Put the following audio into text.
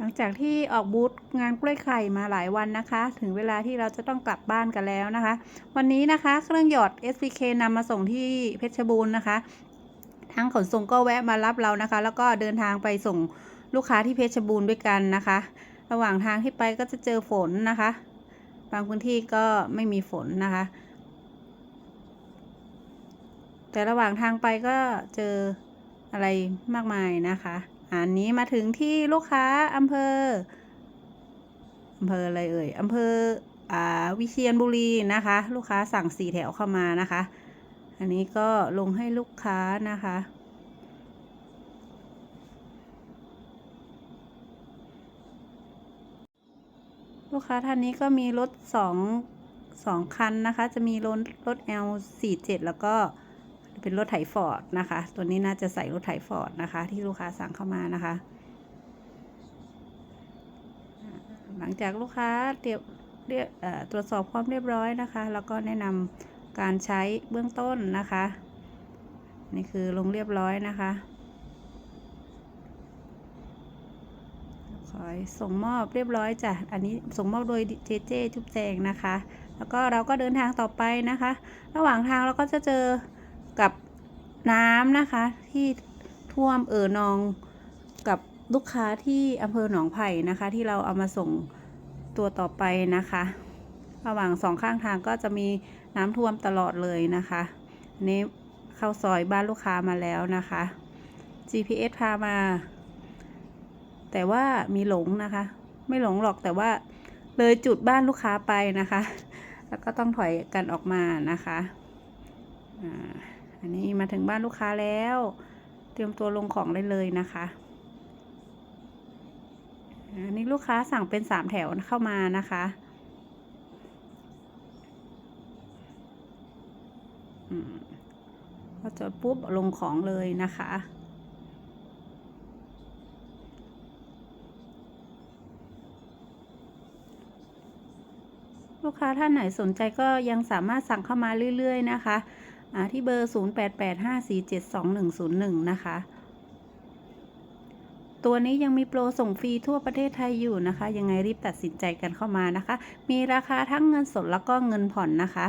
หลังจากที่ออกบูธงานกล้วยไข่มาหลายวันนะคะ ถึงเวลาที่เราจะต้องกลับบ้านกันแล้วนะคะ วันนี้นะคะเครื่องหยอด SPK นำมาส่งที่เพชรบูรณ์นะคะทางขนส่งก็แวะมารับเรานะคะ แล้วก็เดินทางไปส่งลูกค้าที่เพชรบูรณ์ด้วยกันนะคะ ระหว่างทางที่ไปก็จะเจอฝนนะคะ บางพื้นที่ก็ไม่มีฝนนะคะ แต่ระหว่างทางไปก็เจออะไรมากมายนะคะ อันนี้มาถึงที่ลูกค้าอำเภออำเภออะไรเอ่ยอำเภออ่าวิเชียรบุรีนะคะ ลูกค้าสั่งสี่แถวเข้ามานะคะ อันนี้ก็ลงให้ลูกค้านะคะลูกค้าท่านนี้ก็มีรถสองสองคันนะคะ จะมีรถรถ L 4 7 แล้วก็ เป็นรถไถฟอร์ดนะคะ ตัวนี้น่าจะใส่รถไถฟอร์ดนะคะ ที่ลูกค้าสั่งเข้ามานะคะ หลังจากลูกค้าเตรียมเรียตรวจสอบความเรียบร้อยนะคะ แล้วก็แนะนำการใช้เบื้องต้นนะคะ นี่คือลงเรียบร้อยนะคะขอส่งมอบเรียบร้อยจ้ะ อันนี้ส่งมอบโดยเจเจจุ๊บแจงนะคะ แล้วก็เราก็เดินทางต่อไปนะคะ ระหว่างทางเราก็จะเจอ กับน้ำนะคะที่ท่วมเอ่อนองกับลูกค้าที่อำเภอหนองไผ่นะคะ ที่เราเอามาส่งตัวต่อไปนะคะ ระหว่างสองข้างทางก็จะมีน้ำท่วมตลอดเลยนะคะนนี้เข้าซอยบ้านลูกค้ามาแล้วนะคะ GPS พามา แต่ว่ามีหลงนะคะ ไม่หลงหรอกแต่ว่าเลยจุดบ้านลูกค้าไปนะคะ แล้วก็ต้องถอยกันออกมานะคะอ่า อันนี้มาถึงบ้านลูกค้าแล้ว เตรียมตัวลงของได้เลยนะคะ อันนี้ลูกค้าสั่งเป็นสามแถวเข้ามานะคะอพอจดปุ๊บลงของเลยนะคะลูกค้าท่านไหนสนใจก็ยังสามารถสั่งเข้ามาเรื่อย ๆ นะคะ ที่เบอร์ 0885472101 นะคะ ตัวนี้ยังมีโปรส่งฟรีทั่วประเทศไทยอยู่นะคะ ยังไงรีบตัดสินใจกันเข้ามานะคะ มีราคาทั้งเงินสดแล้วก็เงินผ่อนนะคะ